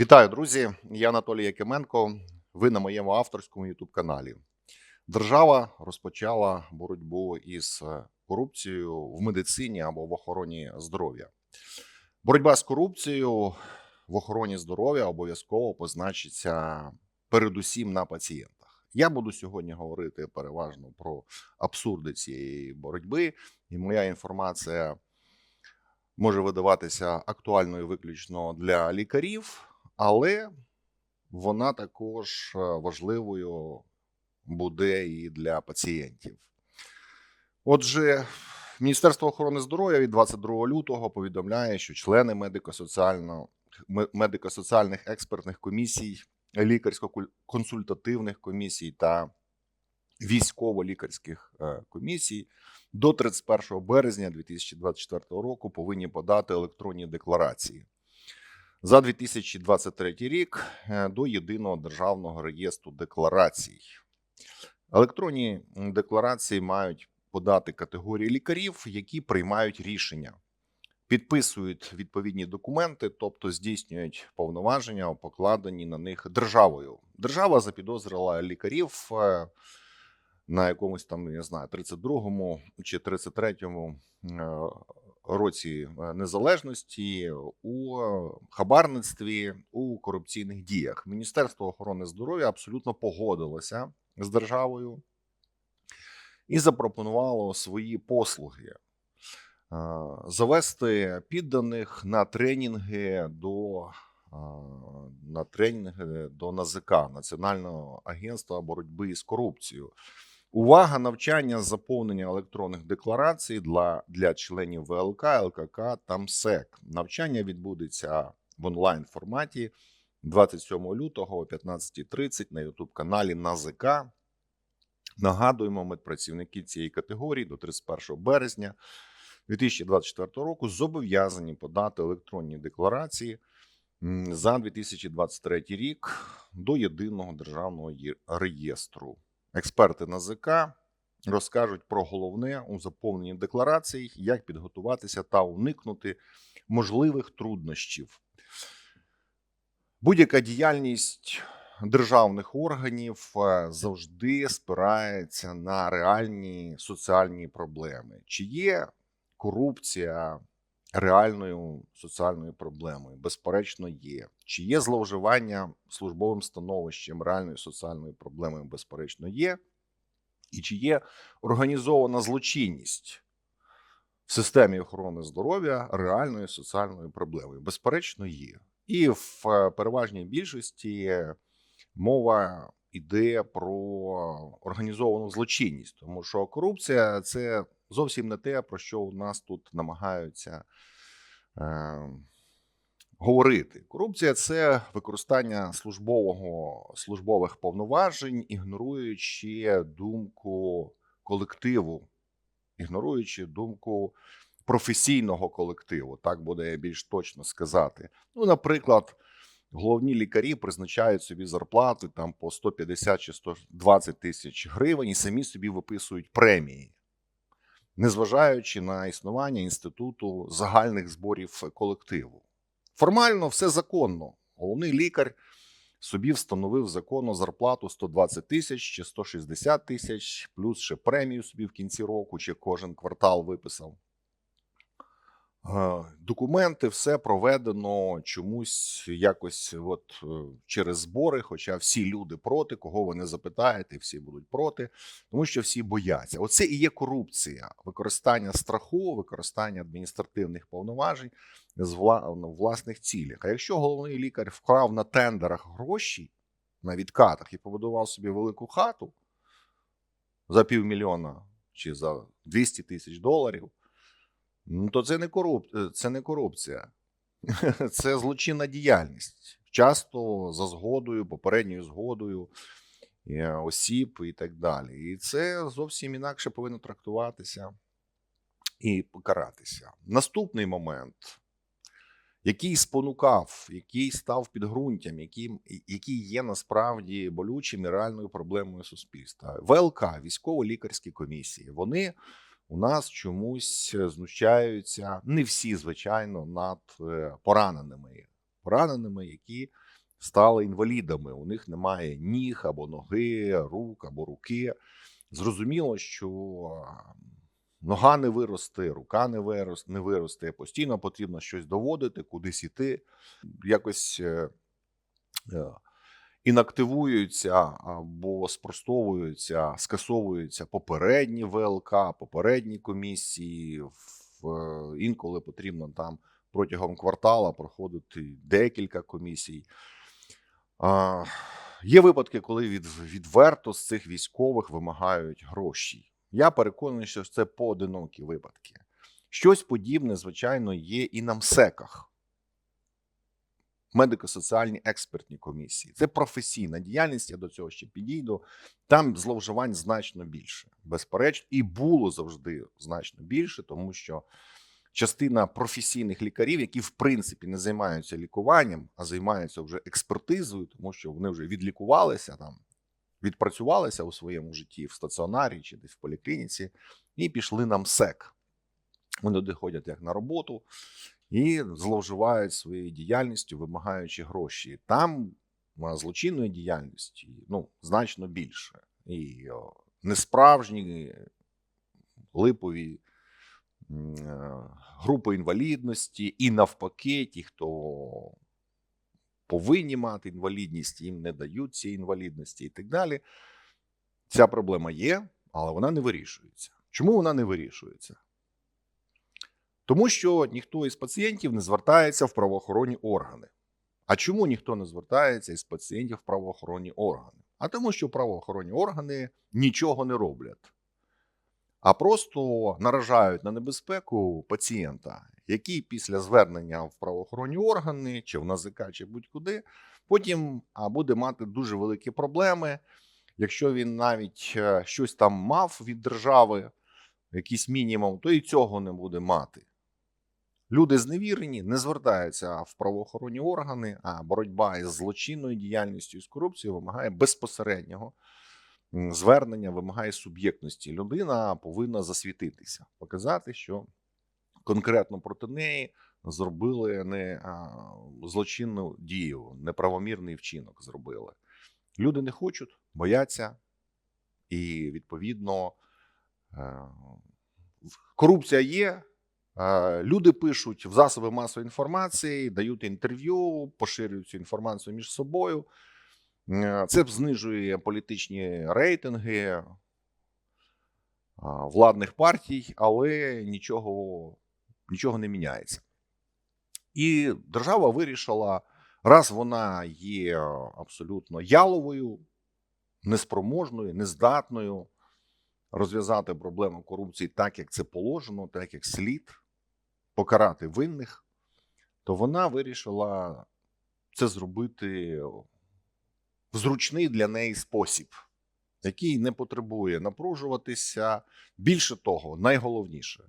Вітаю, друзі! Я Анатолій Якименко. Ви на моєму авторському youtube каналі. Держава розпочала боротьбу із е, корупцією в медицині або в охороні здоров'я. Боротьба з корупцією в охороні здоров'я обов'язково позначиться передусім на пацієнтах. Я буду сьогодні говорити переважно про абсурди цієї боротьби, і моя інформація може видаватися актуальною виключно для лікарів, але вона також е, важливою буде і для пацієнтів. Отже, Міністерство охорони здоров'я від 22 лютого повідомляє, що члени медико-соціальних експертних комісій, лікарсько-консультативних комісій та військово-лікарських е, комісій до 31 березня 2024 року повинні подати електронні декларації за 2023 рік е, до єдиного державного реєстру декларацій. Електронні декларації мають подати категорії лікарів, які приймають рішення, підписують відповідні документи, тобто здійснюють повноваження, покладені на них державою. Держава запідозрила лікарів е, на якомусь там, я знаю, 32-му чи 33-му е, році е, незалежності у хабарництві у корупційних діях. Міністерство охорони здоров'я абсолютно погодилося з державою і запропонувало свої послуги. е, Завести підданих на тренінги до е, на тренінги до НАЗК Національного агентства боротьби з корупцією. Увага, навчання, заповнення електронних декларацій для, для членів ВЛК, ЛКК та МСЕК. Навчання відбудеться в онлайн форматі 27 лютого о 15.30 на youtube каналі НАЗК. Нагадуємо, медпрацівники цієї категорії до 31 березня 2024 року зобов'язані подати електронні декларації за 2023 рік до єдиного державного реєстру. Експерти НАЗК розкажуть про головне у заповненні декларацій, як підготуватися та уникнути можливих труднощів. Будь-яка діяльність державних органів е, завжди спирається на реальні соціальні проблеми. Чи є корупція реальною соціальною проблемою? Безперечно, є. Чи є зловживання службовим становищем реальною соціальною проблемою? Безперечно, є. І чи є організована злочинність в системі охорони здоров'я реальною соціальною проблемою? Безперечно, є. І в е, переважній більшості мова йде про організовану злочинність, тому що корупція це зовсім не те, про що у нас тут намагаються е, говорити. Корупція це використання службового службових повноважень, ігноруючи думку колективу, ігноруючи думку професійного колективу, так буде більш точно сказати. Ну, наприклад, головні лікарі призначають собі зарплати там по 150 чи 120 тисяч гривень і самі собі виписують премії, незважаючи на існування інституту загальних зборів колективу. Формально все законно. Головний лікар собі встановив законну зарплату 120 тисяч чи 160 тисяч, плюс ще премію собі в кінці року, чи кожен квартал виписав. Е, Документи, все проведено чомусь якось от е, через збори. Хоча всі люди проти, кого ви не запитаєте, всі будуть проти, тому що всі бояться. Оце і є корупція, використання страху, використання адміністративних повноважень з ну, власних цілях. А якщо головний лікар вкрав на тендерах гроші на відкатах і побудував собі велику хату за півмільйона чи за 200 тисяч доларів. Ну, то це не коруп... е, це не корупція, це злочинна діяльність. Часто за згодою, попередньою згодою е, осіб і так далі. І це зовсім інакше повинно трактуватися і покаратися. Наступний момент, який спонукав, який став підґрунтям, який, який є насправді болючим і реальною проблемою суспільства. ВЛК, військово-лікарські комісії, вони у нас чомусь знущаються не всі, звичайно, над е, пораненими, пораненими, які стали інвалідами. У них немає ніг або ноги, рук або руки. Зрозуміло, що нога не виросте, рука не виросте, не виросте. Постійно потрібно щось доводити, кудись іти. Якось е, е, інактивуються або спростовуються, скасовуються попередні ВЛК, попередні комісії. Інколи потрібно там протягом квартала проходити декілька комісій. А, є випадки, коли від, відверто з цих військових вимагають гроші. Я переконаний, що це поодинокі випадки. Щось подібне, звичайно, є і на МСЕКах медико-соціальні експертні комісії. Це професійна діяльність. Я до цього ще підійду. Там зловживань значно більше, безперечно, і було завжди значно більше, тому що частина професійних лікарів, які в принципі не займаються лікуванням, а займаються вже експертизою, тому що вони вже відлікувалися там. Відпрацювалися у своєму житті в стаціонарі чи десь в поліклініці, і пішли на МСЕК. Вони доходять як на роботу, і зловживають своєю діяльністю, вимагаючи гроші. Там злочинної діяльності ну, значно більше. І несправжні липові е, групи інвалідності, і навпаки, ті, хто повинні мати інвалідність, їм не дають цієї інвалідності і так далі. Ця проблема є, але вона не вирішується. Чому вона не вирішується? Тому що ніхто із пацієнтів не звертається в правоохоронні органи. А чому ніхто не звертається із пацієнтів в правоохоронні органи? А тому, що правоохоронні органи нічого не роблять, а просто наражають на небезпеку пацієнта, який після звернення в правоохоронні органи, чи в НАЗК, чи будь-куди, потім буде мати дуже великі проблеми. Якщо він навіть е, щось там мав від держави, якийсь мінімум, то і цього не буде мати. Люди зневірені, не звертаються в правоохоронні органи, а боротьба із злочинною діяльністю і з корупцією вимагає безпосереднього звернення, вимагає суб'єктності. Людина повинна засвітитися, показати, що конкретно проти неї зробили не злочинну дію, неправомірний вчинок зробили. Люди не хочуть, бояться, і відповідно е, корупція є. Е, Люди пишуть в засоби масової інформації, дають інтерв'ю, поширюють цю інформацію між собою. Е, Це знижує політичні рейтинги е, владних партій, але нічого, нічого не міняється. І держава вирішила, раз вона є абсолютно яловою, неспроможною, нездатною розв'язати проблему корупції так, як це положено, так як слід, покарати винних, то вона вирішила це зробити в зручний для неї спосіб, який не потребує напружуватися. Більше того, найголовніше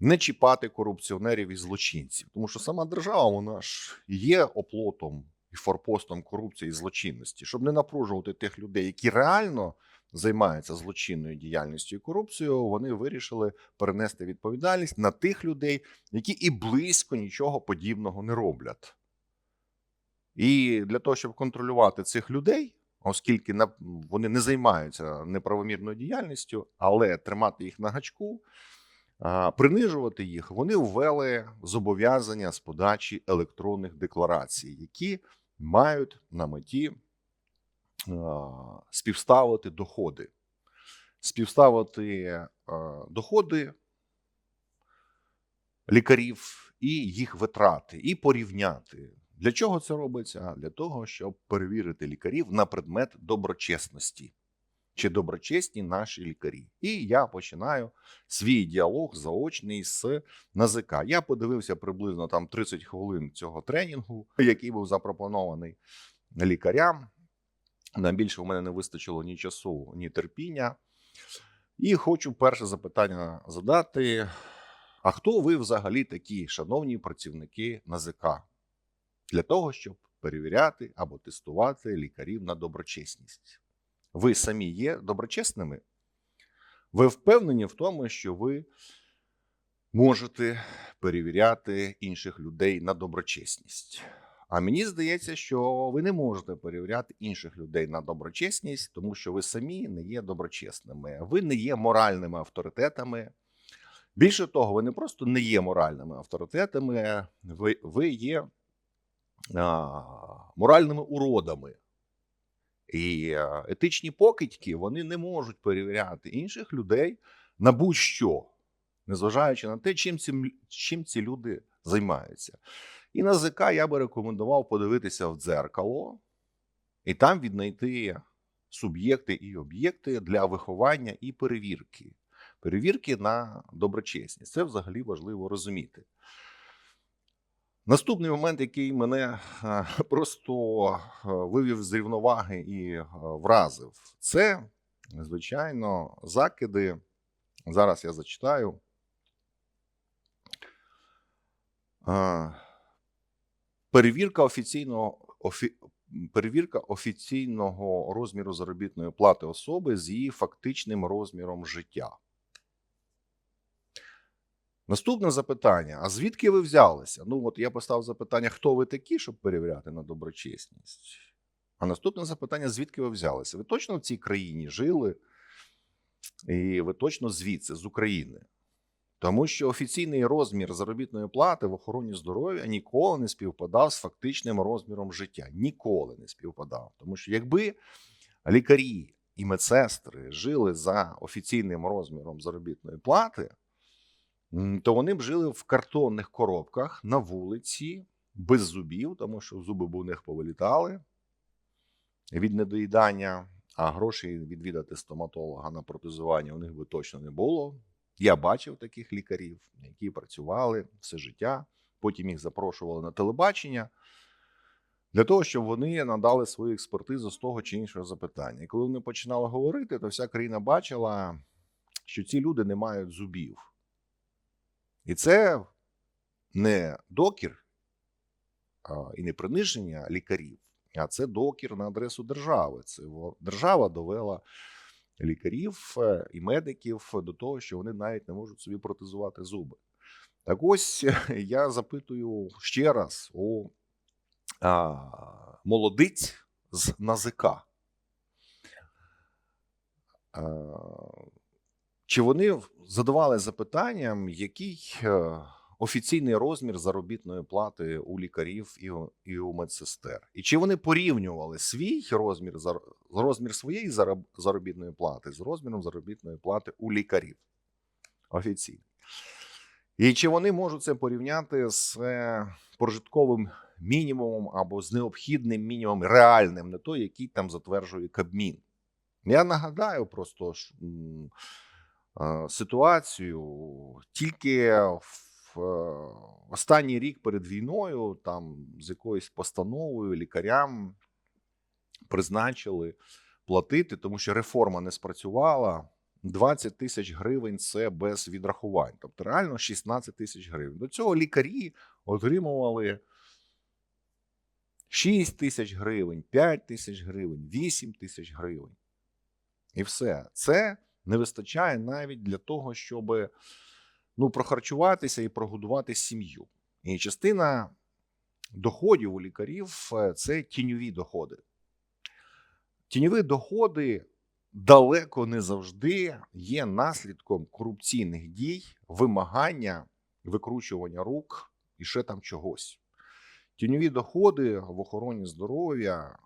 не чіпати корупціонерів і злочинців, тому що сама держава вона ж є оплотом і форпостом корупції і злочинності, щоб не напружувати тих людей, які реально займаються злочинною діяльністю і корупцією, вони вирішили перенести відповідальність на тих людей, які і близько нічого подібного не роблять. І для того, щоб контролювати цих людей, оскільки вони не займаються неправомірною діяльністю, але тримати їх на гачку, принижувати їх, вони ввели зобов'язання з подачі електронних декларацій, які мають на меті співставити доходи. Співставити доходи лікарів і їх витрати, і порівняти. Для чого це робиться? Для того, щоб перевірити лікарів на предмет доброчесності. Чи доброчесні наші лікарі? І я починаю свій діалог заочний з НАЗК. Я подивився приблизно там 30 хвилин цього тренінгу, який був запропонований лікарям. На більше в мене не вистачило ні часу, ні терпіння. І хочу перше запитання задати: а хто ви взагалі такі, шановні працівники НАЗК, для того, щоб перевіряти або тестувати лікарів на доброчесність? Ви самі є доброчесними? Ви впевнені в тому, що ви можете перевіряти інших людей на доброчесність? А мені здається, що ви не можете перевіряти інших людей на доброчесність, тому що ви самі не є доброчесними. Ви не є моральними авторитетами. Більше того, ви не просто не є моральними авторитетами, ви, ви є а, моральними уродами. І етичні покидьки вони не можуть перевіряти інших людей на будь-що, незважаючи на те, чим ці, чим ці люди займаються. І на ЗК я би рекомендував подивитися в дзеркало і там віднайти суб'єкти і об'єкти для виховання і перевірки. Перевірки на доброчесність. Це взагалі важливо розуміти. Наступний момент, який мене е, просто е, вивів з рівноваги і е, вразив, це, звичайно, закиди. Зараз я зачитаю. Перевірка офіційного офі, перевірка офіційного розміру заробітної плати особи з її фактичним розміром життя. Наступне запитання: а звідки ви взялися? Ну, от я поставив запитання, хто ви такі, щоб перевіряти на доброчесність. А наступне запитання: звідки ви взялися? Ви точно в цій країні жили, і ви точно звідси, з України. Тому що офіційний розмір заробітної плати в охороні здоров'я ніколи не співпадав з фактичним розміром життя. Ніколи не співпадав. Тому що якби лікарі і медсестри жили за офіційним розміром заробітної плати, то вони б жили в картонних коробках на вулиці без зубів, тому що зуби б у них повилітали від недоїдання, а грошей відвідати стоматолога на протезування у них би точно не було. Я бачив таких лікарів, які працювали все життя. Потім їх запрошували на телебачення для того, щоб вони надали свою експертизу з того чи іншого запитання. І коли вони починали говорити, то вся країна бачила, що ці люди не мають зубів. І це не докір і не приниження лікарів, а це докір на адресу держави. Це держава довела лікарів е, і медиків до того, що вони навіть не можуть собі протезувати зуби. Так ось я запитую ще раз у а, молодиць з НАЗК. А, чи вони задавали запитанням, який е, офіційний розмір заробітної плати у лікарів і у, і у медсестер? І чи вони порівнювали свій розмір розмір своєї заробітної плати з розміром заробітної плати у лікарів? Офіційно. І чи вони можуть це порівняти з е, прожитковим мінімумом або з необхідним мінімумом, реальним, не той, який там затверджує Кабмін? Я нагадаю просто ситуацію тільки в останній рік перед війною, там з якоюсь постановою лікарям призначили платити, тому що реформа не спрацювала. 20 тисяч гривень це без відрахувань, тобто реально 16 тисяч гривень. До цього лікарі отримували 6 тисяч гривень, 5 тисяч гривень, 8 тисяч гривень. І все. Це не вистачає навіть для того, щоб ну, прохарчуватися і прогодувати сім'ю. І частина доходів у лікарів е, це тіньові доходи. Тіньові доходи далеко не завжди є наслідком корупційних дій, вимагання, викручування рук і ще там чогось. Тіньові доходи в охороні здоров'я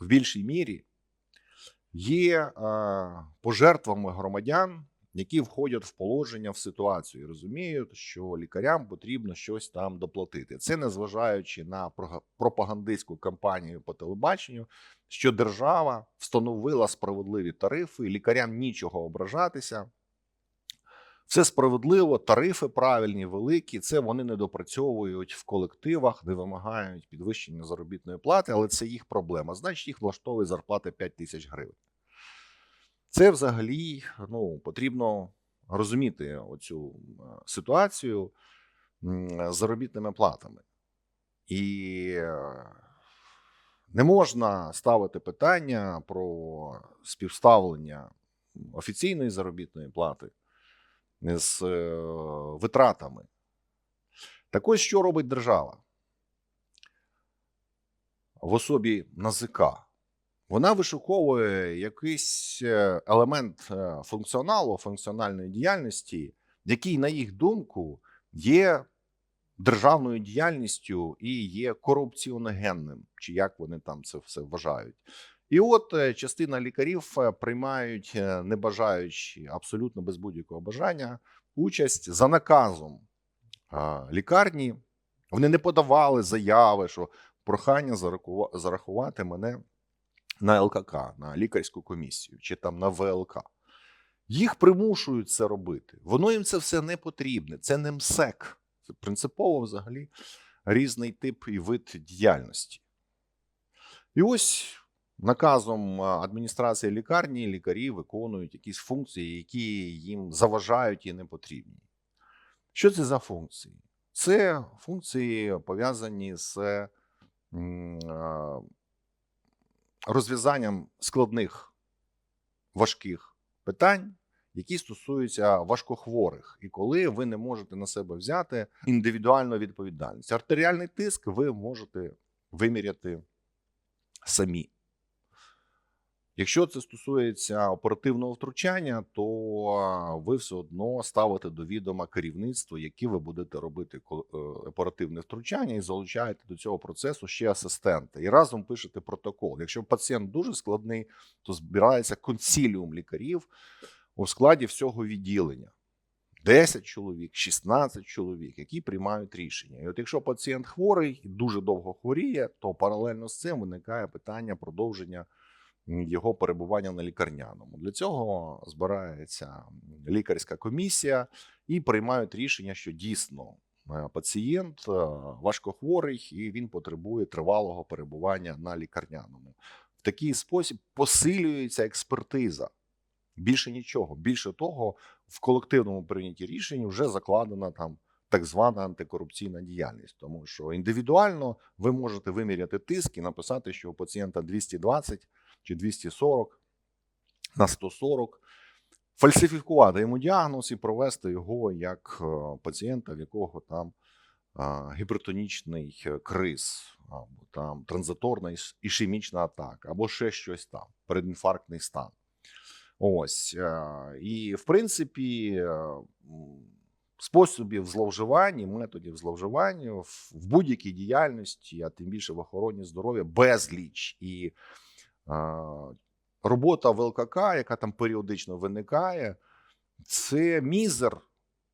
в більшій мірі є е, пожертвами громадян, які входять в положення в ситуацію і розуміють, що лікарям потрібно щось там доплатити. Це незважаючи на пропагандистську кампанію по телебаченню, що держава встановила справедливі тарифи, лікарям нічого ображатися. Все справедливо, тарифи правильні, великі. Це вони не допрацьовують в колективах, не вимагають підвищення заробітної плати, але це їх проблема. Значить, їх влаштовує зарплата 5 тисяч гривень. Це взагалі ну, потрібно розуміти оцю ситуацію з заробітними платами. І е, не можна ставити питання про співставлення офіційної заробітної плати з е, витратами. Так ось що робить держава? в особі НАЗК. Вона вишуковує якийсь е, елемент е, функціоналу, функціональної діяльності, який, на їх думку, є державною діяльністю і є корупціоногенним, чи як вони там це все вважають. І от е, частина лікарів приймають, не бажаючи абсолютно без будь-якого бажання, участь за наказом лікарні. Вони не подавали заяви, що прохання зарахува- зарахувати мене на ЛКК, на лікарську комісію чи там на ВЛК. Їх примушують це робити. Воно їм це все не потрібне. Це не МСЕК. Це принципово взагалі різний тип і вид діяльності. І ось наказом адміністрації лікарні лікарі виконують якісь функції, які їм заважають і не потрібні. Що це за функції? Це функції пов'язані з розв'язанням складних важких питань, які стосуються важкохворих, і коли ви не можете на себе взяти індивідуальну відповідальність. Артеріальний тиск ви можете виміряти самі. Якщо це стосується оперативного втручання, то ви все одно ставите до відома керівництво, які ви будете робити е, оперативне втручання, і залучаєте до цього процесу ще асистента. І разом пишете протокол. Якщо пацієнт дуже складний, то збирається консіліум лікарів у складі всього відділення. 10 чоловік, 16 чоловік, які приймають рішення. І от якщо пацієнт хворий і дуже довго хворіє, то паралельно з цим виникає питання продовження його перебування на лікарняному. Для цього збирається лікарська комісія і приймають рішення, що дійсно е, пацієнт е, важкохворий і він потребує тривалого перебування на лікарняному. В такий спосіб посилюється експертиза. Більше нічого. Більше того, в колективному прийнятті рішень вже закладена там так звана антикорупційна діяльність, тому що індивідуально ви можете виміряти тиск і написати, що у пацієнта 220 чи 240 на 140, фальсифікувати йому діагноз і провести його як е, пацієнта, в якого там гіпертонічний е, криз, або там транзиторна іш- ішемічна атака, або ще щось там, передінфарктний стан. Ось е, і в принципі е, способів зловживань, і методів зловживання в будь-якій діяльності, а тим більше в охороні здоров'я, безліч і робота ВЛКК, яка там періодично виникає, це мізер,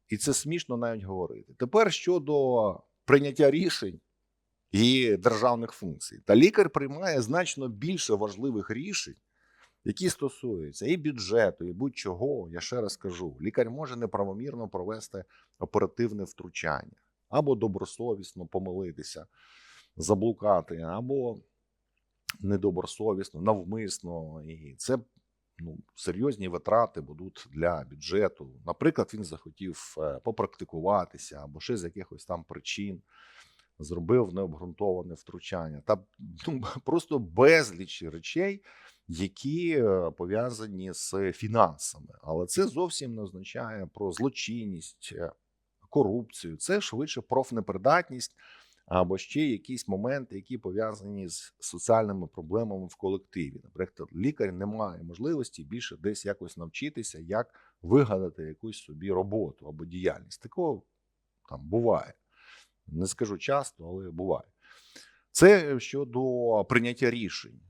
і це смішно навіть говорити. Тепер щодо прийняття рішень і державних функцій, та лікар приймає значно більше важливих рішень які стосуються і бюджету, і будь-чого, я ще раз кажу, лікар може неправомірно провести оперативне втручання, або добросовісно помилитися, заблукати, або недобросовісно, навмисно. І це ну, серйозні витрати будуть для бюджету. Наприклад, він захотів е, попрактикуватися або ще з якихось там причин. Зробив необґрунтоване втручання та ну, просто безліч речей, які е, пов'язані з фінансами. Але це зовсім не означає про злочинність, е, корупцію. Це швидше профнепридатність або ще якісь моменти, які пов'язані з соціальними проблемами в колективі. Наприклад, лікар не має можливості більше десь якось навчитися, як вигадати якусь собі роботу або діяльність. Такого там буває. Не скажу часто, але буває. Це щодо прийняття рішень.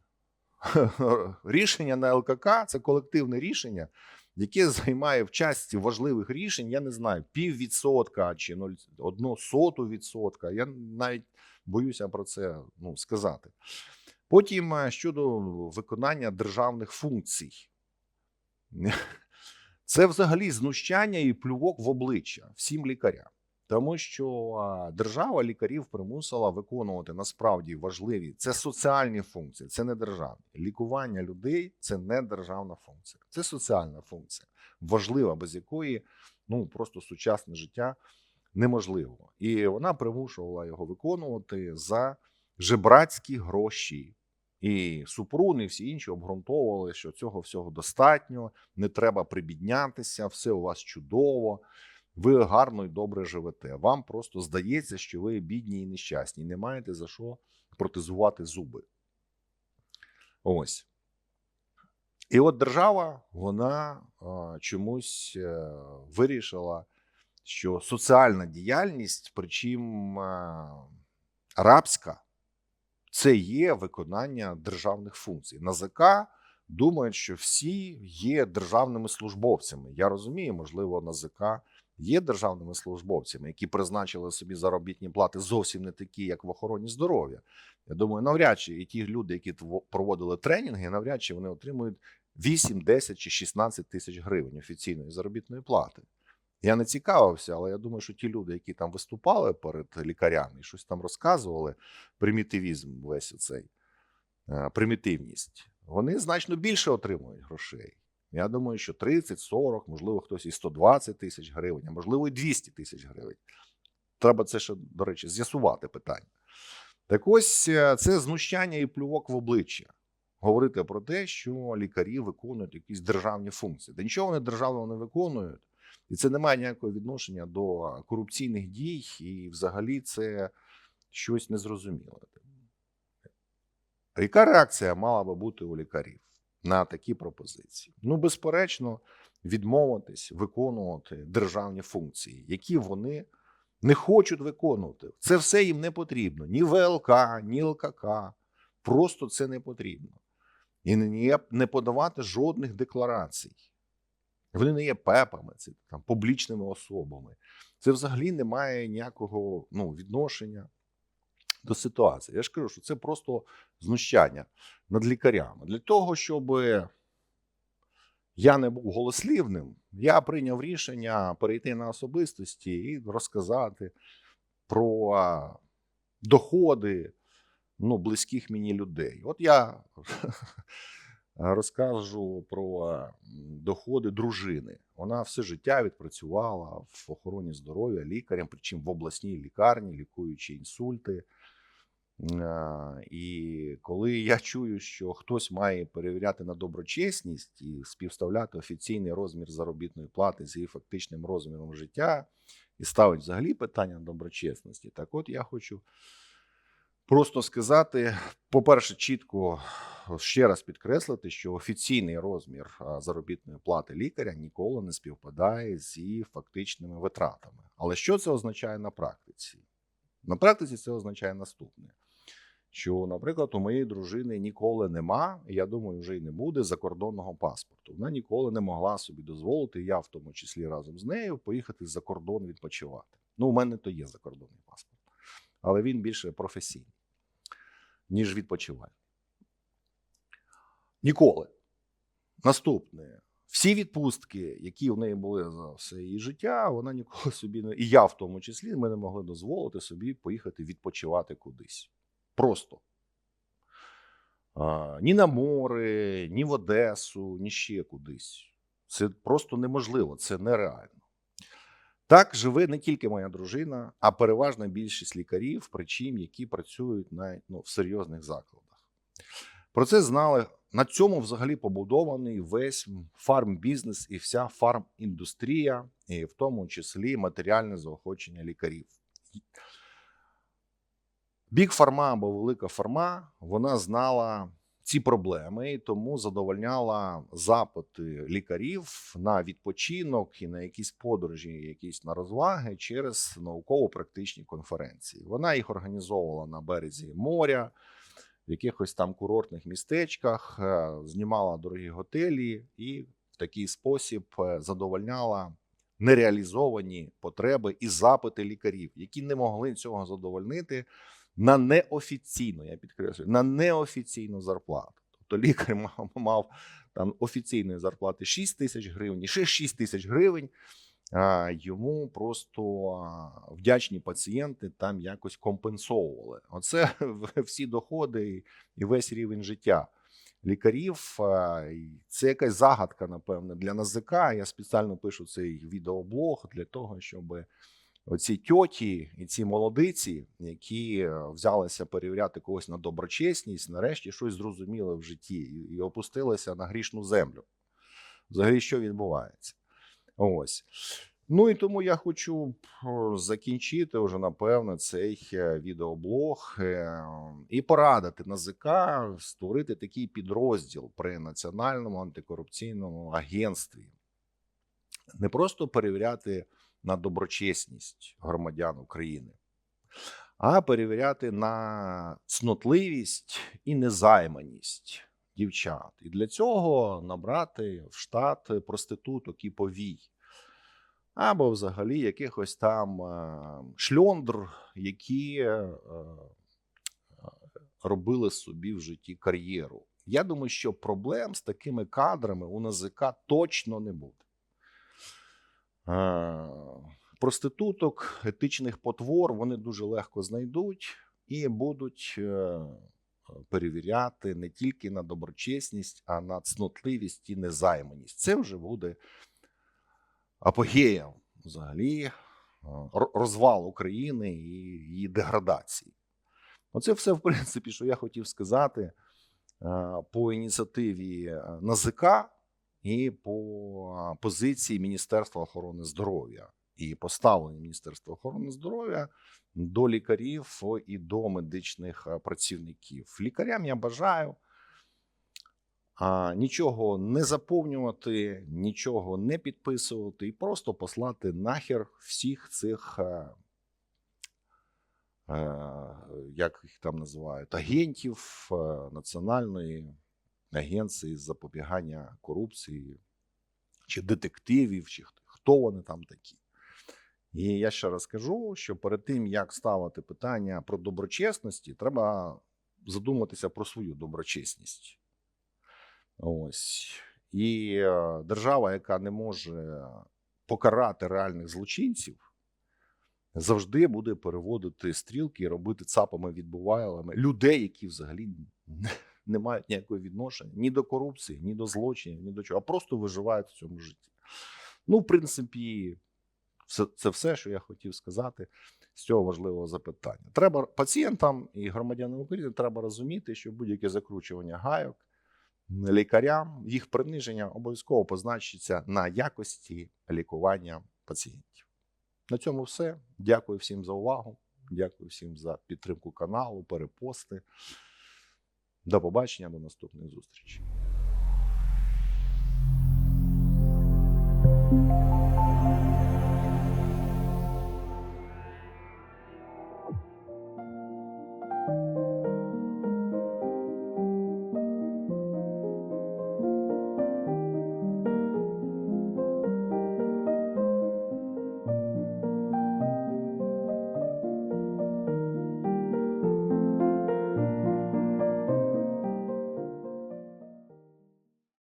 Рішення на ЛКК це колективне рішення, яке займає в часті важливих рішень, я не знаю, піввідсотка чи 0,1 соту відсотка. Я навіть боюся про це ну, сказати. Потім е, щодо виконання державних функцій. Це взагалі знущання і плювок в обличчя всім лікарям. Тому що держава лікарів примусила виконувати насправді важливі це соціальні функції, це не державні. Лікування людей це не державна функція, це соціальна функція, важлива, без якої ну просто сучасне життя неможливо. І вона примушувала його виконувати за жебрацькі гроші. І Супрун і всі інші обґрунтовували, що цього всього достатньо, не треба прибіднятися, все у вас чудово ви гарно і добре живете. Вам просто здається, що ви бідні і нещасні, не маєте за що протезувати зуби. Ось. І от держава, вона а, чомусь е, вирішила, що соціальна діяльність, причому е, рабська, це є виконання державних функцій. НАЗК думають, що всі є державними службовцями. Я розумію, можливо, НАЗК є державними службовцями, які призначили собі заробітні плати зовсім не такі, як в охороні здоров'я. Я думаю, навряд чи і ті люди, які проводили тренінги, навряд чи вони отримують 8, 10 чи 16 тисяч гривень офіційної заробітної плати. Я не цікавився, але я думаю, що ті люди, які там виступали перед лікарями і щось там розказували, примітивізм, весь цей е, примітивність, вони значно більше отримують грошей. Я думаю, що 30, 40, можливо, хтось і 120 тисяч гривень, а можливо, і 200 тисяч гривень. Треба це ще, до речі, з'ясувати питання. Так ось е, це знущання і плювок в обличчя. Говорити про те, що лікарі виконують якісь державні функції. Та нічого вони державного не виконують, і це не має ніякого відношення до корупційних дій, і взагалі це щось незрозуміле. Яка реакція мала би бути у лікарів на такі пропозиції? Ну, безперечно, відмовитись виконувати державні функції, які вони не хочуть виконувати. Це все їм не потрібно. Ні ВЛК, ні ЛКК. Просто це не потрібно. І не, подавати жодних декларацій. Вони не є пепами, це там публічними особами. Це взагалі не має ніякого ну, відношення до ситуації. Я ж кажу, що це просто знущання над лікарями. Для того, щоб я не був голослівним, я прийняв рішення перейти на особистості і розказати про доходи ну, близьких мені людей. От я розкажу про доходи дружини. Вона все життя відпрацювала в охороні здоров'я лікарем, причому в обласній лікарні, лікуючи інсульти. І коли я чую, що хтось має перевіряти на доброчесність і співставляти офіційний розмір заробітної плати з її фактичним розміром життя, і ставить взагалі питання доброчесності, так от я хочу просто сказати: по-перше, чітко ще раз підкреслити, що офіційний розмір заробітної плати лікаря ніколи не співпадає з її фактичними витратами. Але що це означає на практиці? На практиці це означає наступне: що, наприклад, у моєї дружини ніколи нема, я думаю, вже й не буде закордонного паспорту. Вона ніколи не могла собі дозволити, я в тому числі разом з нею, поїхати за кордон відпочивати. Ну, у мене то є закордонний паспорт, але він більше професійний, ніж відпочивальний. Ніколи. Наступне. Всі відпустки, які в неї були за все її життя, вона ніколи собі не і я в тому числі, ми не могли дозволити собі поїхати відпочивати кудись. Просто. Ні на море, ні в Одесу, ні ще кудись. Це просто неможливо, це нереально. Так живе не тільки моя дружина, а переважна більшість лікарів, причим, які працюють на, ну, в серйозних закладах. Про це знали. На цьому взагалі побудований весь фармбізнес і вся фарміндустрія, і в тому числі матеріальне заохочення лікарів. Бік фарма або велика фарма вона знала ці проблеми і тому задовольняла запити лікарів на відпочинок і на якісь подорожі, якісь на розваги через науково-практичні конференції. Вона їх організовувала на березі моря, в якихось там курортних містечках, е, знімала дорогі готелі і в такий спосіб е, задовольняла нереалізовані потреби і запити лікарів, які не могли цього задовольнити на неофіційну, я підкреслюю, на неофіційну зарплату. Тобто лікар мав, мав там офіційної зарплати 6 тисяч гривень, і ще 6 тисяч гривень. А, йому просто а, вдячні пацієнти там якось компенсовували. Оце всі доходи і- весь рівень життя лікарів. Це якась загадка, напевне, для НАЗК. Я спеціально пишу цей відеоблог для того, щоб оці тьоті і ці молодиці, які е, взялися перевіряти когось на доброчесність, нарешті щось зрозуміли в житті і, опустилися на грішну землю. Взагалі, що відбувається? Ось. Ну і тому я хочу закінчити вже напевно цей е, відеоблог е, і порадити НАЗК створити такий підрозділ при Національному антикорупційному агентстві. Не просто перевіряти на доброчесність громадян України, а перевіряти на цнотливість і незайманість дівчат. І для цього набрати в штат проституток і повій або взагалі якихось там е, шльондр, які е, е, робили собі в житті кар'єру. Я думаю, що проблем з такими кадрами у НАЗК точно не буде. Е, Проституток, етичних потвор вони дуже легко знайдуть і будуть е, перевіряти не тільки на доброчесність, а на цнотливість і незайманість. Це вже буде апогеєм взагалі е, розвал України і її деградації. Оце все, в принципі, що я хотів сказати по ініціативі НАЗК і по позиції Міністерства охорони здоров'я і поставлення Міністерства охорони здоров'я до лікарів і до медичних е, працівників. Лікарям я бажаю нічого не заповнювати, нічого не підписувати і просто послати нахер всіх цих, е, е, як їх там називають, агентів Національної агенції з запобігання корупції, чи детективів, чи хто- вони там такі. І я ще раз кажу, що перед тим, як ставити питання про доброчесності, треба задуматися про свою доброчесність. Ось. І е, держава, яка не може покарати реальних злочинців, завжди буде переводити стрілки і робити цапами відбувайлами людей, які взагалі не- мають ніякого відношення ні до корупції, ні до злочинів, ні до чого, а просто виживають в цьому житті. Ну, в принципі, це все, що я хотів сказати з цього важливого запитання. Треба пацієнтам і громадянам України треба розуміти, що будь-яке закручування гайок лікарям, їх приниження обов'язково позначиться на якості лікування пацієнтів. На цьому все. Дякую всім за увагу. Дякую всім за підтримку каналу, перепости. До побачення, до наступної зустрічі.